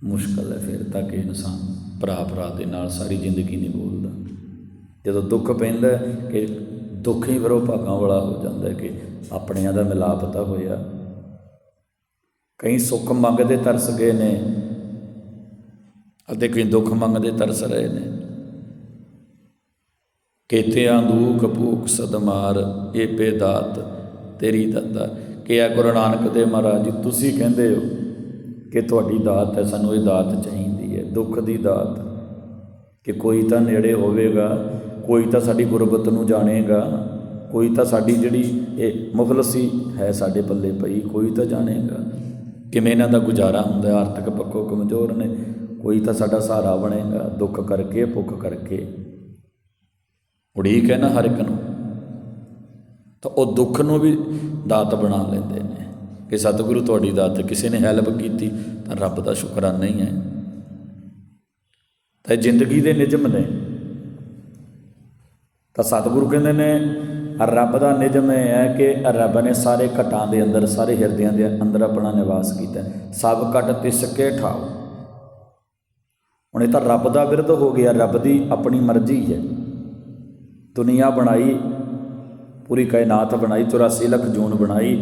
ਮੁਸ਼ਕਲ ਹੈ ਫਿਰ ਤਾਂ ਕਿ ਇਨਸਾਨ ਭਰਾ ਭਰਾ ਦੇ ਨਾਲ ਸਾਰੀ ਜ਼ਿੰਦਗੀ ਨਹੀਂ ਬੋਲਦਾ। ਜਦੋਂ ਦੁੱਖ ਪੈਂਦਾ ਕਿ ਦੁੱਖ ਹੀ ਫਿਰ ਉਹ ਭਾਗਾਂ ਵਾਲਾ ਹੋ ਜਾਂਦਾ ਕਿ ਆਪਣਿਆਂ ਦਾ ਮਿਲਾਪ ਤਾਂ ਹੋਇਆ। ਕਈ ਸੁੱਖ ਮੰਗਦੇ ਤਰਸ ਗਏ ਨੇ ਅਤੇ ਕਈ ਦੁੱਖ ਮੰਗਦੇ ਤਰਸ ਰਹੇ ਨੇ। ਕੇਤਿਆਂ ਦੂਖ ਭੂਖ ਸਦਮਾਰ ਏ ਬੇਦਾਤ ਤੇਰੀ ਦਾਤਾ ਕਿ ਆ ਗੁਰੂ ਨਾਨਕ ਦੇਵ ਮਹਾਰਾਜ ਜੀ ਤੁਸੀਂ ਕਹਿੰਦੇ ਹੋ ਕਿ ਤੁਹਾਡੀ ਦਾਤ ਹੈ, ਸਾਨੂੰ ਇਹ ਦਾਤ ਚਾਹੀਦੀ ਹੈ, ਦੁੱਖ ਦੀ ਦਾਤ। ਕਿ ਕੋਈ ਤਾਂ ਨੇੜੇ ਹੋਵੇਗਾ, ਕੋਈ ਤਾਂ ਸਾਡੀ ਗੁਰਬਤ ਨੂੰ ਜਾਣੇਗਾ, ਕੋਈ ਤਾਂ ਸਾਡੀ ਜਿਹੜੀ ਇਹ ਮੁਖਲਸੀ ਹੈ ਸਾਡੇ ਪੱਲੇ ਪਈ, ਕੋਈ ਤਾਂ ਜਾਣੇਗਾ। ਕਿਵੇਂ ਇਹਨਾਂ ਦਾ ਗੁਜ਼ਾਰਾ ਹੁੰਦਾ ਆਰਥਿਕ ਪੱਖੋਂ ਕਮਜ਼ੋਰ ਨੇ, ਕੋਈ ਤਾਂ ਸਾਡਾ ਸਹਾਰਾ ਬਣੇਗਾ, ਦੁੱਖ ਕਰਕੇ, ਭੁੱਖ ਕਰਕੇ। ਉਡੀਕ ਹੈ ਨਾ ਹਰ ਇੱਕ ਨੂੰ। ਤਾਂ ਉਹ ਦੁੱਖ ਨੂੰ ਵੀ ਦਾਤ ਬਣਾ ਲੈਂਦੇ ਨੇ ਕਿ ਸਤਿਗੁਰੂ ਤੁਹਾਡੀ ਦਾਤ, ਕਿਸੇ ਨੇ ਹੈਲਪ ਕੀਤੀ ਤਾਂ ਰੱਬ ਦਾ ਸ਼ੁਕਰਾਨਾ ਹੀ ਹੈ। ਤਾਂ ਇਹ ਜ਼ਿੰਦਗੀ ਦੇ ਨਿਯਮ ਨੇ। ਤਾਂ ਸਤਿਗੁਰੂ ਕਹਿੰਦੇ ਨੇ ਰੱਬ ਦਾ ਨਿਯਮ ਇਹ ਹੈ ਕਿ ਰੱਬ ਨੇ ਸਾਰੇ ਘਟਾਂ ਦੇ ਅੰਦਰ, ਸਾਰੇ ਹਿਰਦਿਆਂ ਦੇ ਅੰਦਰ ਆਪਣਾ ਨਿਵਾਸ ਕੀਤਾ ਸਭ ਘਟ ਤਿਸ ਕੇ ਠਾਓ ਹੁਣ ਇਹ ਤਾਂ ਰੱਬ ਦਾ ਵਿਰਧ ਹੋ ਗਿਆ, ਰੱਬ ਦੀ ਆਪਣੀ ਮਰਜ਼ੀ ਹੈ। ਦੁਨੀਆ ਬਣਾਈ, ਪੂਰੀ ਕਾਇਨਾਤ ਬਣਾਈ 84 ਲੱਖ ਜੂਨ ਬਣਾਈ,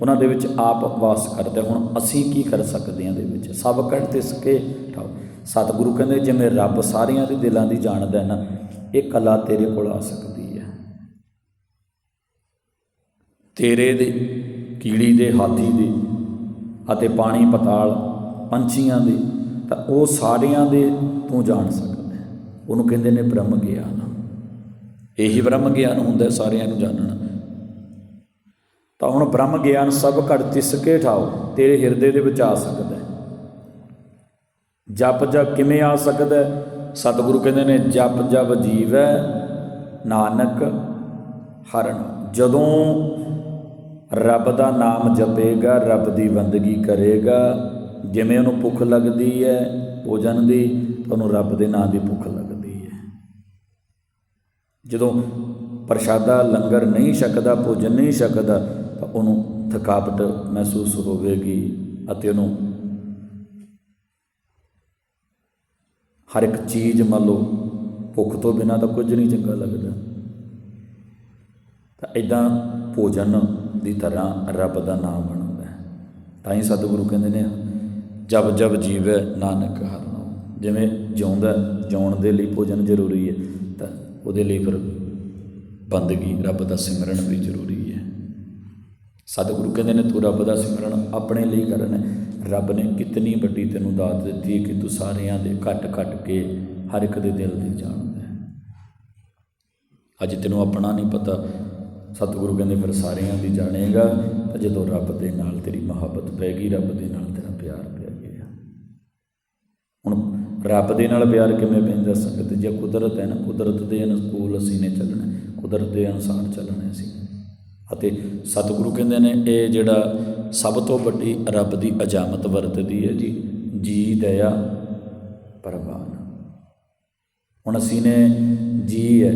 ਉਹਨਾਂ ਦੇ ਵਿੱਚ ਆਪ ਵਾਸ ਕਰਦੇ। ਹੁਣ ਅਸੀਂ ਕੀ ਕਰ ਸਕਦੇ ਹਾਂ ਦੇ ਵਿੱਚ? ਸਭ ਕੱਢ ਤਿਸ ਕੇ ਠਾਓ ਸਤਿਗੁਰੂ ਕਹਿੰਦੇ, ਜਿਵੇਂ ਰੱਬ ਸਾਰਿਆਂ ਦੇ ਦਿਲਾਂ ਦੀ ਜਾਣਦਾ ਹੈ ਨਾ, ਇਹ ਕਲਾ ਤੇਰੇ ਕੋਲ ਆ ਸਕਦੀ ਹੈ ਤੇਰੇ ਦੇ, ਕੀੜੀ ਦੇ, ਹਾਥੀ ਦੇ ਅਤੇ ਪਾਣੀ ਪਤਾਲ ਪੰਛੀਆਂ ਦੇ, ਤਾਂ ਉਹ ਸਾਰਿਆਂ ਦੇ ਤੂੰ ਜਾਣ ਸਕਦਾ ਉਹਨੂੰ ਕਹਿੰਦੇ ਨੇ ਬ੍ਰਹਮ ਗਿਆਨ। ਇਹੀ ਬ੍ਰਹਮ ਗਿਆਨ ਹੁੰਦਾ ਸਾਰਿਆਂ ਨੂੰ ਜਾਣਨਾ। ਤਾਂ ਹੁਣ ਬ੍ਰਹਮ ਗਿਆਨ ਸਭ ਘੜ ਤਿਸ ਕੇ ਠਾਓ, ਤੇਰੇ ਹਿਰਦੇ ਦੇ ਵਿੱਚ ਆ ਸਕਦਾ ਜਪ ਜਪ ਕਿਵੇਂ ਆ ਸਕਦਾ ਸਤਿਗੁਰੂ ਕਹਿੰਦੇ ਨੇ, ਜਪ ਜਪ ਜੀਵੈ ਨਾਨਕ ਹਰਨ ਜਦੋਂ ਰੱਬ ਦਾ ਨਾਮ ਜਪੇਗਾ, ਰੱਬ ਦੀ ਬੰਦਗੀ ਕਰੇਗਾ। ਜਿਵੇਂ ਉਹਨੂੰ ਭੁੱਖ ਲੱਗਦੀ ਹੈ ਭੋਜਨ ਦੀ, ਤਾਂ ਉਹਨੂੰ ਰੱਬ ਦੇ ਨਾਮ ਦੀ ਭੁੱਖ ਲੱਗਦੀ ਹੈ। ਜਦੋਂ ਪ੍ਰਸ਼ਾਦਾ ਲੰਗਰ ਨਹੀਂ ਛਕਦਾ, ਭੋਜਨ ਨਹੀਂ ਛਕਦਾ, ਤਾਂ ਉਹਨੂੰ ਥਕਾਵਟ ਮਹਿਸੂਸ ਹੋਵੇਗੀ ਅਤੇ ਉਹਨੂੰ ਹਰ ਇੱਕ ਚੀਜ਼ ਮੰਨ ਲਓ, ਭੁੱਖ ਤੋਂ ਬਿਨਾ ਤਾਂ ਕੁਝ ਨਹੀਂ ਚੰਗਾ ਲੱਗਦਾ। ਤਾਂ ਇਦਾਂ ਭੋਜਨ ਦੀ ਤਰ੍ਹਾਂ ਰੱਬ ਦਾ ਨਾਮ ਬਣਦਾ ਤਾਂ ਹੀ ਸਤਿਗੁਰੂ ਕਹਿੰਦੇ ਨੇ, ਜਬ ਜਬ ਜੀਵੈ ਨਾਨਕ ਹਰਨੋ ਜਿਵੇਂ ਜਿਉਂਦਾ, ਜਿਉਣ ਦੇ ਲਈ ਭੋਜਨ ਜ਼ਰੂਰੀ ਹੈ, ਤਾਂ ਉਹਦੇ ਲਈ ਫਿਰ ਬੰਦਗੀ, ਰੱਬ ਦਾ ਸਿਮਰਨ ਵੀ ਜ਼ਰੂਰੀ ਹੈ। ਸਤਿਗੁਰੂ ਕਹਿੰਦੇ ਨੇ, ਤੂੰ ਰੱਬ ਦਾ ਸਿਮਰਨ ਆਪਣੇ ਲਈ ਕਰਨਾ। ਰੱਬ ਨੇ ਕਿਤਨੀ ਵੱਡੀ ਤੈਨੂੰ ਦਾਤ ਦਿੱਤੀ ਹੈ ਕਿ ਤੂੰ ਸਾਰਿਆਂ ਦੇ ਘਟ ਘਟ ਕੇ ਹਰ ਇੱਕ ਦੇ ਦਿਲ ਦੀ ਜਾਣਦਾ ਅੱਜ ਤੈਨੂੰ ਆਪਣਾ ਨਹੀਂ ਪਤਾ ਸਤਿਗੁਰੂ ਕਹਿੰਦੇ, ਫਿਰ ਸਾਰਿਆਂ ਦੀ ਜਾਣੇਗਾ ਤਾਂ ਜਦੋਂ ਰੱਬ ਦੇ ਨਾਲ ਤੇਰੀ ਮੁਹੱਬਤ ਪੈ ਗਈ, ਰੱਬ ਦੇ ਨਾਲ ਤੇਰਾ ਪਿਆਰ ਪੈ ਗਿਆ। ਹੁਣ ਰੱਬ ਦੇ ਨਾਲ ਪਿਆਰ ਕਿਵੇਂ ਪੈਂਦਾ? ਸੰਗਤ ਜੇ ਕੁਦਰਤ ਹੈ ਨਾ, ਕੁਦਰਤ ਦੇ ਅਨੁਕੂਲ ਅਸੀਂ ਨੇ ਚੱਲਣਾ ਕੁਦਰਤ ਦੇ ਅਨੁਸਾਰ ਚੱਲਣਾ ਅਸੀਂ। ਅਤੇ ਸਤਿਗੁਰੂ ਕਹਿੰਦੇ ਨੇ, ਇਹ ਜਿਹੜਾ ਸਭ ਤੋਂ ਵੱਡੀ ਰੱਬ ਦੀ ਅਜਾਮਤ ਵਰਤਦੀ ਹੈ ਜੀ ਜੀ ਦਇਆ ਪਰਵਾਨ ਹੁਣ ਅਸੀਂ ਨੇ ਜੀ ਹੈ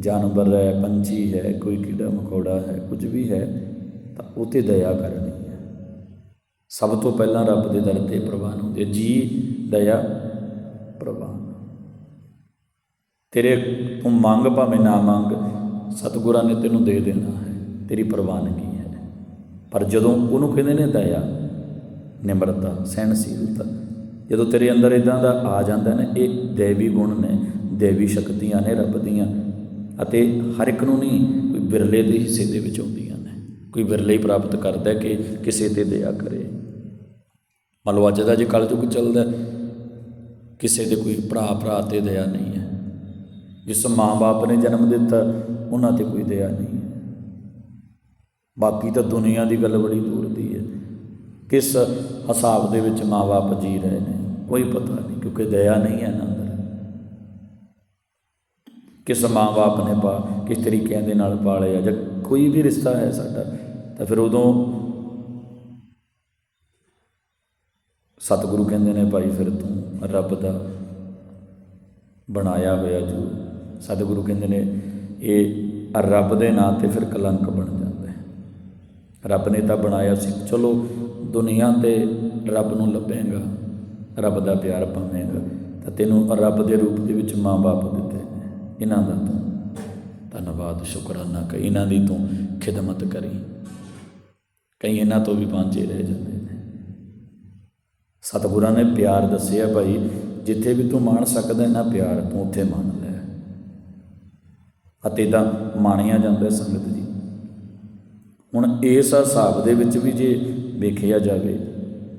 ਜਾਨਵਰ ਹੈ, ਪੰਛੀ ਹੈ, ਕੋਈ ਕੀੜਾ ਮਕੌੜਾ ਹੈ, ਕੁਝ ਵੀ ਹੈ, ਤਾਂ ਉਹ ਤੇ ਦਇਆ ਕਰਨੀ ਹੈ। ਸਭ ਤੋਂ ਪਹਿਲਾਂ ਰੱਬ ਦੇ ਦਰ ਤੇ ਪ੍ਰਵਾਨ ਹੁੰਦੇ ਜੀ, ਦਇਆ, ਪ੍ਰਵਾਨ। ਤੇਰੇ ਤੂੰ ਮੰਗ ਭਾਵੇਂ ਨਾ ਮੰਗ, ਸਤਿਗੁਰਾਂ ਨੇ ਤੈਨੂੰ ਦੇ ਦੇਣਾ ਹੈ। ਤੇਰੀ ਪ੍ਰਵਾਨਗੀ ਹੈ। ਪਰ ਜਦੋਂ ਉਹਨੂੰ ਕਹਿੰਦੇ ਨੇ ਦਇਆ, ਨਿਮਰਤਾ, ਸਹਿਣਸ਼ੀਲਤਾ, ਜਦੋਂ ਤੇਰੇ ਅੰਦਰ ਇਦਾਂ ਦਾ ਆ ਜਾਂਦਾ ਨਾ, ਇਹ ਦੇਵੀ ਗੁਣ ਨੇ, ਦੇਵੀ ਸ਼ਕਤੀਆਂ ਨੇ ਰੱਬ ਦੀਆਂ ਅਤੇ ਹਰ ਇੱਕ ਨੂੰ ਨਹੀਂ, ਕੋਈ ਵਿਰਲੇ ਦੇ ਹਿੱਸੇ ਦੇ ਵਿੱਚ ਆਉਂਦੀਆਂ ਨੇ। ਕੋਈ ਵਿਰਲੇ ਹੀ ਪ੍ਰਾਪਤ ਕਰਦਾ ਕਿ ਕਿਸੇ ਤੇ ਦਇਆ ਕਰੇ। ਮੰਨ ਲਓ ਅੱਜ ਦਾ ਜੇ ਕਲਯੁੱਗ ਚੱਲਦਾ ਕਿਸੇ ਦੇ ਕੋਈ ਭਰਾ ਭਰਾ ਤੇ ਦਇਆ ਨਹੀਂ ਹੈ। ਜਿਸ ਮਾਂ-ਬਾਪ ਨੇ ਜਨਮ ਦਿੱਤਾ, ਉਹਨਾਂ ਤੇ ਕੋਈ ਦਇਆ ਨਹੀਂ ਹੈ। ਬਾਕੀ ਤਾਂ ਦੁਨੀਆ ਦੀ ਗੱਲ ਬੜੀ ਦੂਰ ਦੀ ਹੈ। ਕਿਸ ਹਿਸਾਬ ਦੇ ਵਿੱਚ ਮਾਂ-ਬਾਪ ਜੀ ਰਹੇ ਨੇ, ਕੋਈ ਪਤਾ ਨਹੀਂ, ਕਿਉਂਕਿ ਦਇਆ ਨਹੀਂ ਹੈ ਇਹਨਾਂ ਦਾ। ਕਿਸ ਮਾਂ-ਬਾਪ ਨੇ ਪਾ ਕਿਸ ਤਰੀਕਿਆਂ ਦੇ ਨਾਲ ਪਾਲਿਆ। ਜਾਂ ਕੋਈ ਵੀ ਰਿਸ਼ਤਾ ਹੈ ਸਾਡਾ, ਤਾਂ ਫਿਰ ਉਦੋਂ ਸਤਿਗੁਰੂ ਕਹਿੰਦੇ ਨੇ, ਭਾਈ ਫਿਰ ਤੂੰ ਰੱਬ ਦਾ ਬਣਾਇਆ ਹੋਇਆ ਜੋ ਸਤਿਗੁਰੂ ਕਹਿੰਦੇ ਨੇ, ਇਹ ਰੱਬ ਦੇ ਨਾਂ ਤੇ ਫਿਰ ਕਲੰਕ ਬਣ ਜਾਂਦਾ ਹੈ। ਰੱਬ ਨੇ ਤਾਂ ਬਣਾਇਆ ਸੀ। ਚਲੋ, ਦੁਨੀਆ ਤੇ ਰੱਬ ਨੂੰ ਲੱਭੇਗਾ, ਰੱਬ ਦਾ ਪਿਆਰ ਪਾਵੇਂਗਾ, ਤਾਂ ਤੈਨੂੰ ਰੱਬ ਦੇ ਰੂਪ ਦੇ ਵਿੱਚ ਮਾਂ-ਬਾਪ ਦਿੱਤੇ ਇਹਨਾਂ ਦਾ ਤੂੰ। ਧੰਨਵਾਦ, ਸ਼ੁਕਰਾਨਾ ਕਈ ਇਹਨਾਂ ਦੀ ਤੂੰ ਖਿਦਮਤ ਕਰੀ। ਕਈ ਇਹਨਾਂ ਤੋਂ ਵੀ ਵਾਂਝੇ ਰਹਿ ਜਾਂਦੇ ਨੇ। ਸਤਿਗੁਰਾਂ ਨੇ ਪਿਆਰ ਦੱਸਿਆ, ਭਾਈ, ਜਿੱਥੇ ਵੀ ਤੂੰ ਮਾਣ ਸਕਦਾ ਇਹਨਾਂ ਪਿਆਰ ਤੂੰ ਉੱਥੇ ਮਾਣ ਲੈ। ਅਤੇ ਤਾਂ ਮਾਣਿਆ ਜਾਂਦਾ ਸੰਗਤ ਜੀ। ਹੁਣ ਇਸ ਹਿਸਾਬ ਦੇ ਵਿੱਚ ਵੀ ਜੇ ਵੇਖਿਆ ਜਾਵੇ,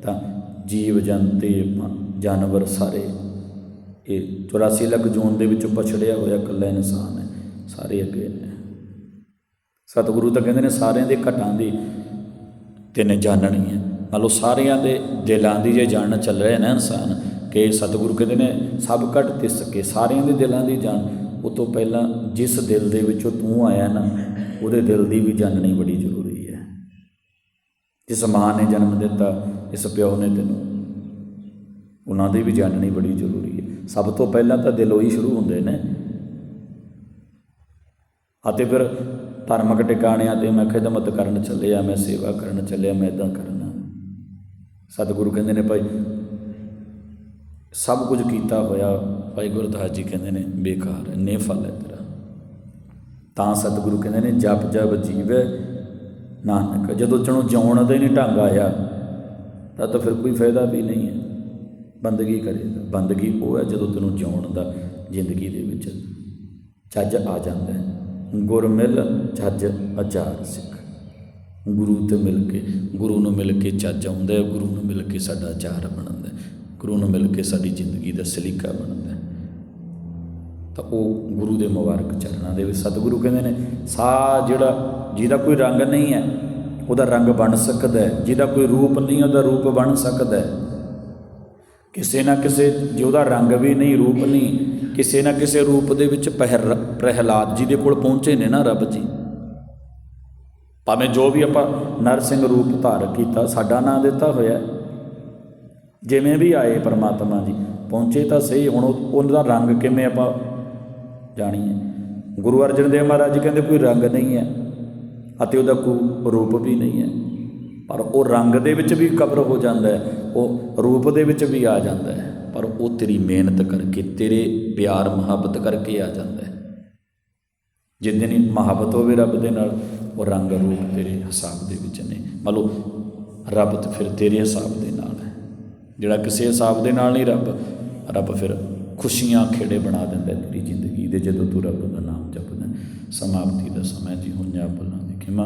ਤਾਂ ਜੀਵ ਜੰਤੇ ਜਾਨਵਰ ਸਾਰੇ ਇਹ 84 ਲੱਖ ਜੂਨ ਦੇ ਵਿੱਚੋਂ ਪਛੜਿਆ ਹੋਇਆ ਇਕੱਲਾ ਇਨਸਾਨ ਹੈ, ਸਾਰੇ ਅੱਗੇ ਨੇ। ਸਤਿਗੁਰੂ ਤਾਂ ਕਹਿੰਦੇ ਨੇ ਸਾਰਿਆਂ ਦੇ ਘਟਾਂ ਦੀ ਤੈਨੇ ਜਾਣਨੀ ਹੈ। ਮੰਨ ਲਓ ਸਾਰਿਆਂ ਦੇ ਦਿਲਾਂ ਦੀ ਜੇ ਜਾਣਨ ਚੱਲ ਰਿਹਾ ਨਾ ਇਨਸਾਨ, ਕਿ ਸਤਿਗੁਰੂ ਕਹਿੰਦੇ ਨੇ ਸਭ ਘਟ ਤਿਸ ਕੇ, ਸਾਰਿਆਂ ਦੇ ਦਿਲਾਂ ਦੀ ਜਾਣ ਉਹ ਤੋਂ ਪਹਿਲਾਂ ਜਿਸ ਦਿਲ ਦੇ ਵਿੱਚੋਂ ਤੂੰ ਆਇਆ ਨਾ, ਉਹਦੇ ਦਿਲ ਦੀ ਵੀ ਜਾਣਨੀ ਬੜੀ ਜ਼ਰੂਰੀ ਹੈ। ਜਿਸ ਮਾਂ ਨੇ ਜਨਮ ਦਿੱਤਾ, ਇਸ ਪਿਓ ਨੇ ਤੈਨੂੰ, ਉਹਨਾਂ ਦੀ ਵੀ ਜਾਣਨੀ ਬੜੀ ਜ਼ਰੂਰੀ ਸਭ ਤੋਂ ਪਹਿਲਾਂ ਤਾਂ ਦਿਲੋਂ ਹੀ ਸ਼ੁਰੂ ਹੁੰਦੇ ਨੇ। ਅਤੇ ਫਿਰ ਧਾਰਮਿਕ ਟਿਕਾਣਿਆਂ ਤੇ ਮੈਂ ਖਿਦਮਤ ਕਰਨ ਚੱਲਿਆ, ਮੈਂ ਸੇਵਾ ਕਰਨ ਚੱਲਿਆ, ਮੈਂ ਇਦਾਂ ਕਰਨਾ। ਸਤਿਗੁਰੂ ਕਹਿੰਦੇ ਨੇ, ਭਾਈ, ਸਭ ਕੁਝ ਕੀਤਾ ਹੋਇਆ ਭਾਈ ਗੁਰਦਾਸ ਜੀ ਕਹਿੰਦੇ ਨੇ, ਬੇਕਾਰ ਹੈ ਨੇ ਫਲ ਹੈ ਤੇਰਾ। ਤਾਂ ਸਤਿਗੁਰੂ ਕਹਿੰਦੇ ਨੇ, ਜਪ ਜਪ, ਜੀਵੇ ਨਾਨਕ। ਜਦੋਂ ਚਣੋ ਜਿਉਣ ਦਾ ਹੀ ਨਹੀਂ ਢੰਗ ਆਇਆ, ਤਾਂ ਤਾਂ ਫਿਰ ਕੋਈ ਫਾਇਦਾ ਵੀ ਨਹੀਂ ਹੈ। ਬੰਦਗੀ ਕਰੇਗਾ ਬੰਦਗੀ ਉਹ ਹੈ ਜਦੋਂ ਤੈਨੂੰ ਜਿਉਣ ਦਾ ਜ਼ਿੰਦਗੀ ਦੇ ਵਿੱਚ ਚੱਜ ਆ ਜਾਂਦਾ ਹੈ। ਗੁਰ ਮਿਲ ਚੱਜ ਅਚਾਰ ਸਿੱਖ। ਗੁਰੂ ਤੇ ਮਿਲ ਕੇ, ਗੁਰੂ ਨੂੰ ਮਿਲ ਕੇ ਚੱਜ ਆਉਂਦਾ ਹੈ, ਗੁਰੂ ਨੂੰ ਮਿਲ ਕੇ ਸਾਡਾ ਆਚਾਰ ਬਣਦਾ ਹੈ। ਗੁਰੂ ਨੂੰ ਮਿਲ ਕੇ ਸਾਡੀ ਜ਼ਿੰਦਗੀ ਦਾ ਸਲੀਕਾ ਬਣਦਾ ਹੈ। ਤਾਂ ਉਹ ਗੁਰੂ ਦੇ ਮੁਬਾਰਕ ਚਰਨਾਂ ਦੇ ਵਿੱਚ ਸਤਿਗੁਰੂ ਕਹਿੰਦੇ ਨੇ, ਸਾ ਜਿਹੜਾ, ਜਿਹਦਾ ਕੋਈ ਰੰਗ ਨਹੀਂ ਹੈ, ਉਹਦਾ ਰੰਗ ਬਣ ਸਕਦਾ ਹੈ। ਜਿਹਦਾ ਕੋਈ ਰੂਪ ਨਹੀਂ, ਉਹਦਾ ਰੂਪ ਬਣ ਸਕਦਾ ਹੈ। ਕਿਸੇ ਨਾ ਕਿਸੇ ਜਿਹਦਾ ਰੰਗ ਵੀ ਨਹੀਂ, ਰੂਪ ਨਹੀਂ, ਕਿਸੇ ਨਾ ਕਿਸੇ ਰੂਪ ਦੇ ਵਿੱਚ ਪਹਿਰ, ਪ੍ਰਹਿਲਾਦ ਜੀ ਦੇ ਕੋਲ ਪਹੁੰਚੇ ਨੇ ਨਾ ਰੱਬ ਜੀ। ਭਾਵੇਂ ਜੋ ਵੀ ਆਪਾਂ ਨਰਸਿੰਘ ਰੂਪ ਧਾਰ ਕੀਤਾ, ਸਾਡਾ ਨਾਂ ਦਿੱਤਾ ਹੋਇਆ ਜਿਵੇਂ ਵੀ ਆਏ ਪਰਮਾਤਮਾ ਜੀ, ਪਹੁੰਚੇ ਤਾਂ ਸਹੀ, ਹੁਣ ਉਹ- ਉਹਨਾਂ ਦਾ ਰੰਗ ਕਿਵੇਂ ਆਪਾਂ ਜਾਣੀਏ? ਗੁਰੂ ਅਰਜਨ ਦੇਵ ਮਹਾਰਾਜ ਜੀ ਕਹਿੰਦੇ, ਕੋਈ ਰੰਗ ਨਹੀਂ ਹੈ, ਅਤੇ ਉਹਦਾ ਕੋਈ ਰੂਪ ਵੀ ਨਹੀਂ ਹੈ। ਪਰ ਉਹ ਰੰਗ ਦੇ ਵਿੱਚ ਵੀ ਕਬਰ ਹੋ ਜਾਂਦਾ ਹੈ, ਉਹ ਰੂਪ ਦੇ ਵਿੱਚ ਵੀ ਆ ਜਾਂਦਾ ਹੈ, ਪਰ ਉਹ ਤੇਰੀ ਮਿਹਨਤ ਕਰਕੇ, ਤੇਰੇ ਪਿਆਰ ਮੁਹੱਬਤ ਕਰਕੇ ਆ ਜਾਂਦਾ ਹੈ। ਜਿੰਨੇ ਨਹੀਂ ਮੁਹੱਬਤ ਹੋਵੇ ਰੱਬ ਦੇ ਨਾਲ, ਉਹ ਰੰਗ ਰੂਪ ਤੇਰੇ ਹਿਸਾਬ ਦੇ ਵਿੱਚ ਨੇ। ਮੰਨ ਲਓ, ਰੱਬ ਤੇ ਫਿਰ ਤੇਰੇ ਹਿਸਾਬ ਦੇ ਨਾਲ ਹੈ। ਜਿਹੜਾ ਕਿਸੇ ਹਿਸਾਬ ਦੇ ਨਾਲ ਨਹੀਂ ਰੱਬ ਰੱਬ ਫਿਰ ਖੁਸ਼ੀਆਂ ਖੇੜੇ ਬਣਾ ਦਿੰਦਾ ਤੇਰੀ ਜ਼ਿੰਦਗੀ ਦੇ, ਜਦੋਂ ਤੂੰ ਰੱਬ ਦਾ ਨਾਮ ਜਪਦਾ ਸਮਾਪਤੀ ਦਾ ਸਮਾਂ ਜੀ ਹੁੰਜਾ ਬੁੱਲਾਂ ਦੀ ਖਿਮਾ